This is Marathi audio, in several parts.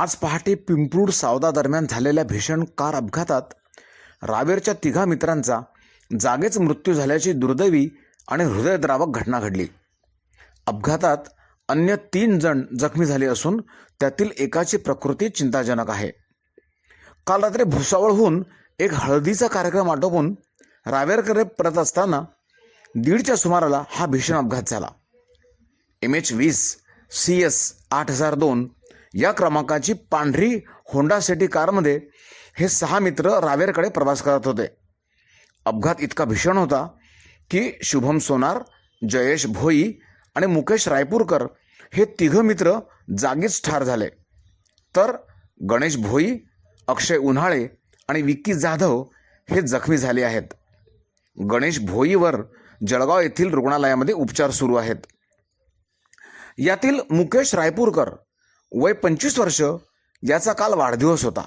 आज पहाटे पिंपरूड सावदा दरम्यान झालेल्या भीषण कार अपघातात रावेरच्या तिघा मित्रांचा जागेच मृत्यू झाल्याची दुर्दैवी आणि हृदयद्रावक घटना घडली. अपघातात अन्य तीन जण जखमी झाले असून त्यातील एकाची प्रकृती चिंताजनक आहे. काल रात्री भुसावळहून एक हळदीचा कार्यक्रम आटोपून रावेरकडे परत असताना दीडच्या सुमाराला हा भीषण अपघात झाला. एम एच वीस सी एस आठ हजार दोन या क्रमांकाची पांढरी होंडा सिटी कारमध्ये हे सहा मित्र रावेरकडे प्रवास करत होते. अपघात इतका भीषण होता की शुभम सोनार जयेश भोई आणि मुकेश रायपूरकर हे तिघं मित्र जागीच ठार झाले. तर गणेश भोई अक्षय उन्हाळे आणि विक्की जाधव हे जखमी झाले आहेत. गणेश भोईवर जळगाव येथील रुग्णालयामध्ये उपचार सुरू आहेत. यातील मुकेश रायपूरकर वय पंचवीस वर्ष याचा काल वाढदिवस होता.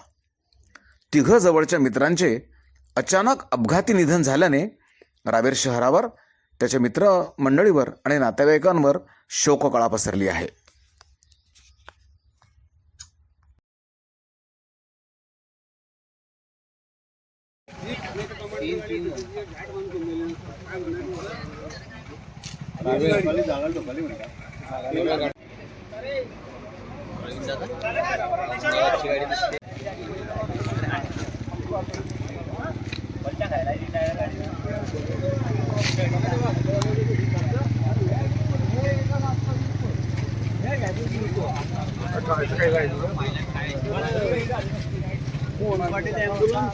तिघं जवळच्या मित्रांचे अचानक अपघाती निधन झाल्याने रावेर शहरावर त्याच्या मित्र मंडळीवर आणि नातेवाईकांवर शोककळा पसरली आहे. अच्छी गाड़ी दिसते ambulans